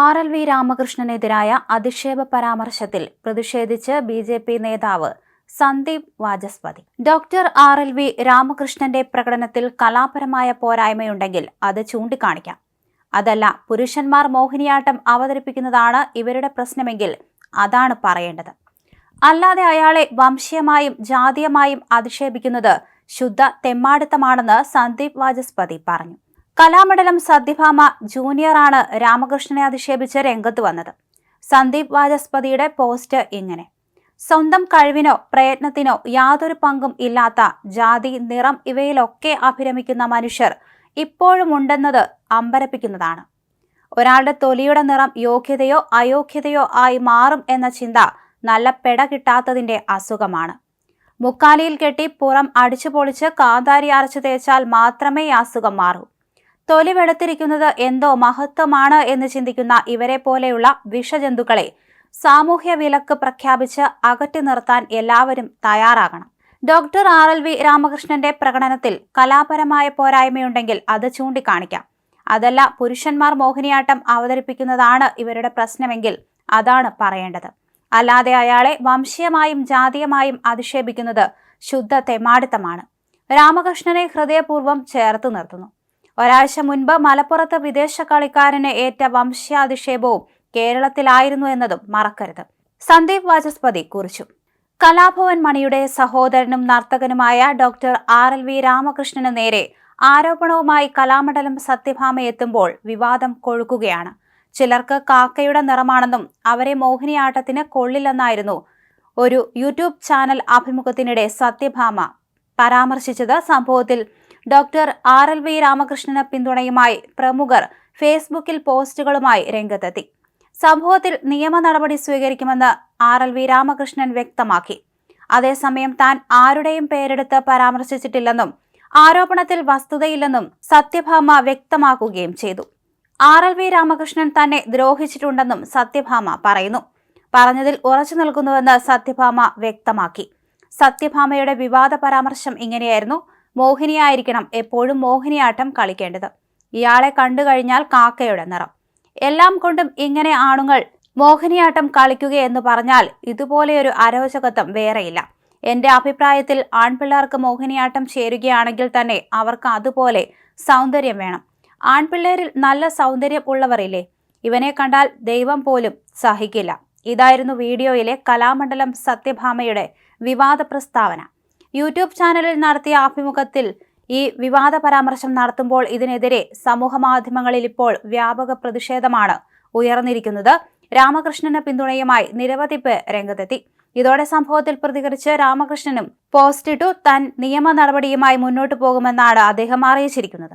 R L V രാമകൃഷ്ണനെതിരായ അധിക്ഷേപ പരാമർശത്തിൽ പ്രതിഷേധിച്ച് ബി ജെ പി നേതാവ് Sandeep Vachaspati. Doctor R L V രാമകൃഷ്ണന്റെ പ്രകടനത്തിൽ കലാപരമായ പോരായ്മയുണ്ടെങ്കിൽ അത് ചൂണ്ടിക്കാണിക്കാം. അതല്ല പുരുഷന്മാർ മോഹിനിയാട്ടം അവതരിപ്പിക്കുന്നതാണ് ഇവരുടെ പ്രശ്നമെങ്കിൽ അതാണ് പറയേണ്ടത്. അല്ലാതെ അയാളെ വംശീയമായും ജാതീയമായും അധിക്ഷേപിക്കുന്നത് ശുദ്ധ തെമ്മാടിത്തമാണെന്ന് സന്ദീപ് വാചസ്പതി പറഞ്ഞു. കലാമണ്ഡലം സത്യഭാമ ജൂനിയറാണ് രാമകൃഷ്ണനെ അധിക്ഷേപിച്ച് രംഗത്ത് വന്നത്. സന്ദീപ് വാചസ്പതിയുടെ പോസ്റ്റ് ഇങ്ങനെ. സ്വന്തം കഴിവിനോ പ്രയത്നത്തിനോ യാതൊരു പങ്കും ഇല്ലാത്ത ജാതി നിറം ഇവയിലൊക്കെ അഭിരമിക്കുന്ന മനുഷ്യർ ഇപ്പോഴും ഉണ്ടെന്നത് അമ്പരപ്പിക്കുന്നതാണ്. ഒരാളുടെ തൊലിയുടെ നിറം യോഗ്യതയോ അയോഗ്യതയോ ആയി മാറും എന്ന ചിന്ത നല്ല പെട കിട്ടാത്തതിന്റെ അസുഖമാണ്. മുക്കാലിയിൽ കെട്ടി പുറം അടിച്ചു പൊളിച്ച് കാന്താരി അരച്ചു തേച്ചാൽ മാത്രമേ അസുഖം മാറൂ. തൊലി വെളുത്തിരിക്കുന്നത് എന്തോ മഹത്വമാണ് എന്ന് ചിന്തിക്കുന്ന ഇവരെ പോലെയുള്ള വിഷജന്തുക്കളെ സാമൂഹ്യ വിലക്ക് പ്രഖ്യാപിച്ച് അകറ്റി നിർത്താൻ എല്ലാവരും തയ്യാറാകണം. ഡോക്ടർ ആർ എൽ വി രാമകൃഷ്ണന്റെ പ്രകടനത്തിൽ കലാപരമായ പോരായ്മയുണ്ടെങ്കിൽ അത് ചൂണ്ടിക്കാണിക്കാം. അതല്ല പുരുഷന്മാർ മോഹിനിയാട്ടം അവതരിപ്പിക്കുന്നതാണ് ഇവരുടെ പ്രശ്നമെങ്കിൽ അതാണ് പറയേണ്ടത്. അല്ലാതെ അയാളെ വംശീയമായും ജാതീയമായും അധിക്ഷേപിക്കുന്നത് ശുദ്ധ തെമാടിത്തമാണ്. രാമകൃഷ്ണനെ ഹൃദയപൂർവം ചേർത്ത് നിർത്തുന്നു. ഒരാഴ്ച മുൻപ് മലപ്പുറത്ത് വിദേശ കളിക്കാരന് ഏറ്റ വംശാധിക്ഷേപവും കേരളത്തിലായിരുന്നു എന്നതും മറക്കരുത്. സന്ദീപ് വാചസ്പതി കുറിച്ചു. കലാഭവൻ മണിയുടെ സഹോദരനും നർത്തകനുമായ ഡോക്ടർ ആർ. എൽ. വി. രാമകൃഷ്ണന് നേരെ ആരോപണവുമായി കലാമണ്ഡലം സത്യഭാമ എത്തുമ്പോൾ വിവാദം കൊഴുക്കുകയാണ്. ചിലർക്ക് കാക്കയുടെ നിറമാണെന്നും അവരെ മോഹിനിയാട്ടത്തിന് കൊള്ളില്ലെന്നായിരുന്നു ഒരു യൂട്യൂബ് ചാനൽ അഭിമുഖത്തിനിടെ സത്യഭാമ പരാമർശിച്ചത്. സംഭവത്തിൽ ഡോക്ടർ ആർ എൽ വി രാമകൃഷ്ണന് പിന്തുണയുമായി പ്രമുഖർ ഫേസ്ബുക്കിൽ പോസ്റ്റുകളുമായി രംഗത്തെത്തി. സംഭവത്തിൽ നിയമ നടപടി സ്വീകരിക്കുമെന്ന് ആർ എൽ വി രാമകൃഷ്ണൻ വ്യക്തമാക്കി. അതേസമയം താൻ ആരുടെയും പേരെടുത്ത് പരാമർശിച്ചിട്ടില്ലെന്നും ആരോപണത്തിൽ വസ്തുതയില്ലെന്നും സത്യഭാമ വ്യക്തമാക്കുകയും ചെയ്തു. ആർ എൽ വി രാമകൃഷ്ണൻ തന്നെ ദ്രോഹിച്ചിട്ടുണ്ടെന്നും സത്യഭാമ പറയുന്നു. പറഞ്ഞതിൽ ഉറച്ചു നിൽക്കുന്നുവെന്ന് സത്യഭാമ വ്യക്തമാക്കി. സത്യഭാമയുടെ വിവാദ പരാമർശം ഇങ്ങനെയായിരുന്നു. മോഹിനിയായിരിക്കണം എപ്പോഴും മോഹിനിയാട്ടം കളിക്കേണ്ടത്. ഇയാളെ കണ്ടു കഴിഞ്ഞാൽ കാക്കയുടെ നിറം. എല്ലാം കൊണ്ടും ഇങ്ങനെ ആണുങ്ങൾ മോഹിനിയാട്ടം കളിക്കുകയെന്ന് പറഞ്ഞാൽ ഇതുപോലെയൊരു അരോചകത്വം വേറെയില്ല. എന്റെ അഭിപ്രായത്തിൽ ആൺപിള്ളേർക്ക് മോഹിനിയാട്ടം ചേരുകയാണെങ്കിൽ തന്നെ അവർക്ക് അതുപോലെ സൗന്ദര്യം വേണം. ആൺപിള്ളേരിൽ നല്ല സൗന്ദര്യം ഉള്ളവരില്ലേ? ഇവനെ കണ്ടാൽ ദൈവം പോലും സഹിക്കില്ല. ഇതായിരുന്നു വീഡിയോയിലെ കലാമണ്ഡലം സത്യഭാമയുടെ വിവാദ പ്രസ്താവന. യൂട്യൂബ് ചാനലിൽ നടത്തിയ അഭിമുഖത്തിൽ ഈ വിവാദ പരാമർശം നടത്തുമ്പോൾ ഇതിനെതിരെ സമൂഹ മാധ്യമങ്ങളിൽ ഇപ്പോൾ വ്യാപക പ്രതിഷേധമാണ് ഉയർന്നിരിക്കുന്നത്. രാമകൃഷ്ണന് പിന്തുണയുമായി നിരവധി പേർ രംഗത്തെത്തി. ഇതോടെ സംഭവത്തിൽ പ്രതികരിച്ച് രാമകൃഷ്ണനും പോസ്റ്റിട്ടു താൻ നിയമ നടപടിയുമായി മുന്നോട്ടു പോകുമെന്നാണ് അദ്ദേഹം അറിയിച്ചിരിക്കുന്നത്.